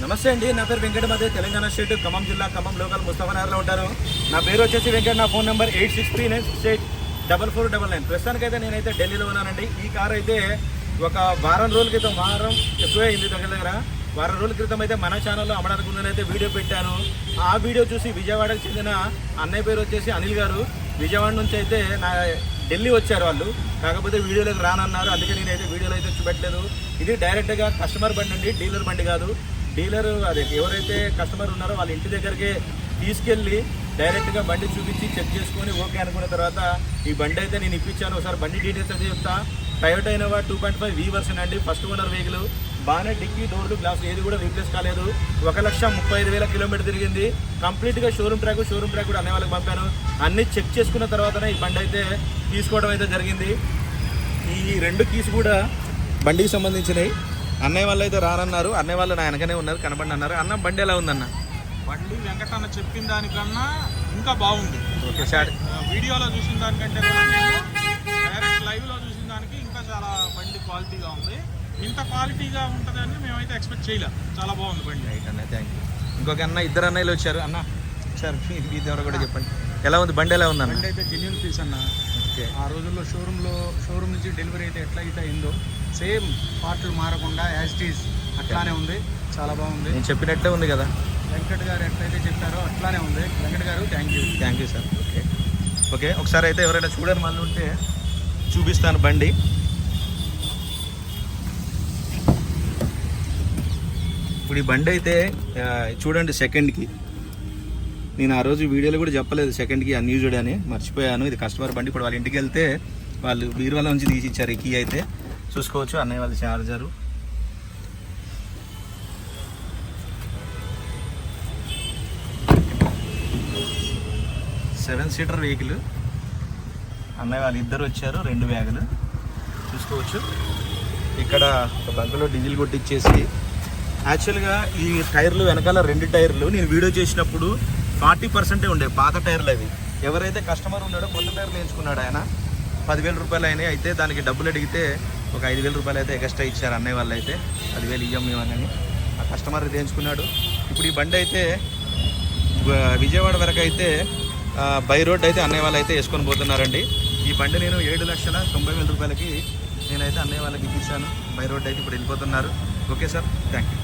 నమస్తే అండి నా పేరు వెంకట మధ్య తెలంగాణ స్టేట్ ఖమ్మం జిల్లా ఖమ్మం లోకల్ ముస్తఫానగర్లో ఉంటాను నా పేరు వచ్చేసి వెంకట నా phone number eight six three nine six eight double four double nine. ప్రస్తుతానికైతే నేనైతే ఢిల్లీలో ఉన్నానండి. ఈ కార్ అయితే ఒక వారం రోజుల క్రితం వారం ఎక్కువే అయింది దగ్గర దగ్గర. వారం రోజుల క్రితం అయితే మన ఛానల్లో అమ్మడానికి ముందునైతే వీడియో పెట్టాను. ఆ వీడియో చూసి విజయవాడకు చెందిన అన్నయ్య పేరు వచ్చేసి అనిల్ గారు. విజయవాడ నుంచి అయితే నా ఢిల్లీ వచ్చారు వాళ్ళు. కాకపోతే వీడియోలోకి రానన్నారు. అందుకే నేనైతే వీడియోలో అయితే చూపెట్టలేదు. ఇది డైరెక్ట్గా కస్టమర్ బండి అండి డీలర్ బండి కాదు. డీలర్ అదే ఎవరైతే కస్టమర్ ఉన్నారో వాళ్ళ ఇంటి దగ్గరికి తీసుకెళ్ళి డైరెక్ట్గా బండి చూపించి చెక్ చేసుకొని ఓకే అనుకున్న తర్వాత ఈ బండి అయితే నేను ఇప్పించాను. ఒకసారి బండి డీటెయిల్స్ అయితే చెప్తా. Toyota Innova two point five V version అండి. ఫస్ట్ ఓనర్ వెహికల్ బాగానే డిక్కీ డోర్లు గ్లాస్ ఏది కూడా రీప్లేస్ కాలేదు. ఒక లక్ష ముప్పై ఐదు వేల కిలోమీటర్ తిరిగింది. కంప్లీట్గా షోరూమ్ ట్రాక్ షోరూమ్ ట్రాక్ కూడా అనే వాళ్ళకి పంపాను. అన్ని చెక్ చేసుకున్న తర్వాతనే ఈ బండి అయితే తీసుకోవడం అయితే జరిగింది. ఈ రెండు కీస్ కూడా బండికి సంబంధించినవి. అన్నయ్య వాళ్ళు అయితే రారన్నారు. అన్నయ్య వాళ్ళు నా వెనకనే ఉన్నారు కనబండి అన్నారు. అన్న బండి ఎలా ఉందన్న? బండి వెంకటన్న చెప్పిన దానికన్నా ఇంకా బాగుంది. ఓకే సార్ వీడియోలో చూసిన దానికంటే డైరెక్ట్ లైవ్లో చూసిన దానికి ఇంకా చాలా బండి క్వాలిటీగా ఉంది. ఇంత క్వాలిటీగా ఉంటుందని మేమైతే ఎక్స్పెక్ట్ చేయలేం. చాలా బాగుంది బండి. రైట్ అన్న థ్యాంక్ యూ ఇంకొక అన్న ఇద్దరు అన్నయ్యలు వచ్చారు. అన్న సార్ మీ మీ ద్వారా కూడా చెప్పండి. ఎలా ఉంది? బండి ఎలా ఉందన్న? బండి అయితే జెన్యున్ పీస్ అన్న. ఓకే. ఆ రోజుల్లో షోరూంలో షోరూమ్ నుంచి డెలివరీ అయితే ఎట్లా అయితే అయిందో సేమ్ పార్ట్లు మారకుండా యాజ్ ఇట్ ఈస్ అట్లానే ఉంది. చాలా బాగుంది. నేను చెప్పినట్లే ఉంది కదా? వెంకట్ గారు ఎట్లయితే చెప్పారో అట్లానే ఉంది. వెంకట్ గారు thank you thank you sir okay okay ఒకసారి అయితే ఎవరైనా చూడని మళ్ళీ ఉంటే చూపిస్తాను బండి. ఇప్పుడు ఈ బండి అయితే చూడండి సెకండ్కి నేను ఆ రోజు వీడియోలో కూడా చెప్పలేదు సెకండ్కి అన్యూజ్డ్ అని మర్చిపోయాను. ఇది కస్టమర్ బండి ఇప్పుడు వాళ్ళ ఇంటికి వెళ్తే వాళ్ళు బీరువాల నుంచి తీసి ఇచ్చారు ఈ కీ అయితే. చూసుకోవచ్చు అన్నయ్య వాళ్ళ చార్జరు సెవెన్ సీటర్ వెహికల్. అన్నయ్య వాళ్ళు ఇద్దరు వచ్చారు రెండు బ్యాగులు. చూసుకోవచ్చు. ఇక్కడ ఒక బంకులో డీజిల్ కొట్టించేసి యాక్చువల్గా ఈ టైర్లు వెనకాల రెండు టైర్లు. నేను వీడియో చేసినప్పుడు ఫార్టీ పర్సెంటే ఉండే పాత టైర్లు అవి. ఎవరైతే కస్టమర్ ఉన్నాడో కొత్త టైర్లు వేయించుకున్నాడు ఆయన. పదివేల రూపాయలు అయినాయి అయితే దానికి డబ్బులు అడిగితే ఒక ఐదు వేల రూపాయలు అయితే ఎక్స్ట్రా ఇచ్చారు అన్నయ్య వాళ్ళు అయితే. పదివేలు ఇయ్యం మేమని ఆ కస్టమర్ వేయించుకున్నాడు. ఇప్పుడు ఈ బండి అయితే విజయవాడ వరకు అయితే బై రోడ్ అయితే అన్నయ్య వాళ్ళు అయితే వేసుకొని పోతున్నారండి. ఈ బండి నేను ఏడు లక్షల తొంభై వేల రూపాయలకి నేనైతే అన్నయ్య వాళ్ళకి ఇచ్చాను బై రోడ్ అయితే ఇప్పుడు వెళ్ళిపోతున్నారు. Okay sir thank you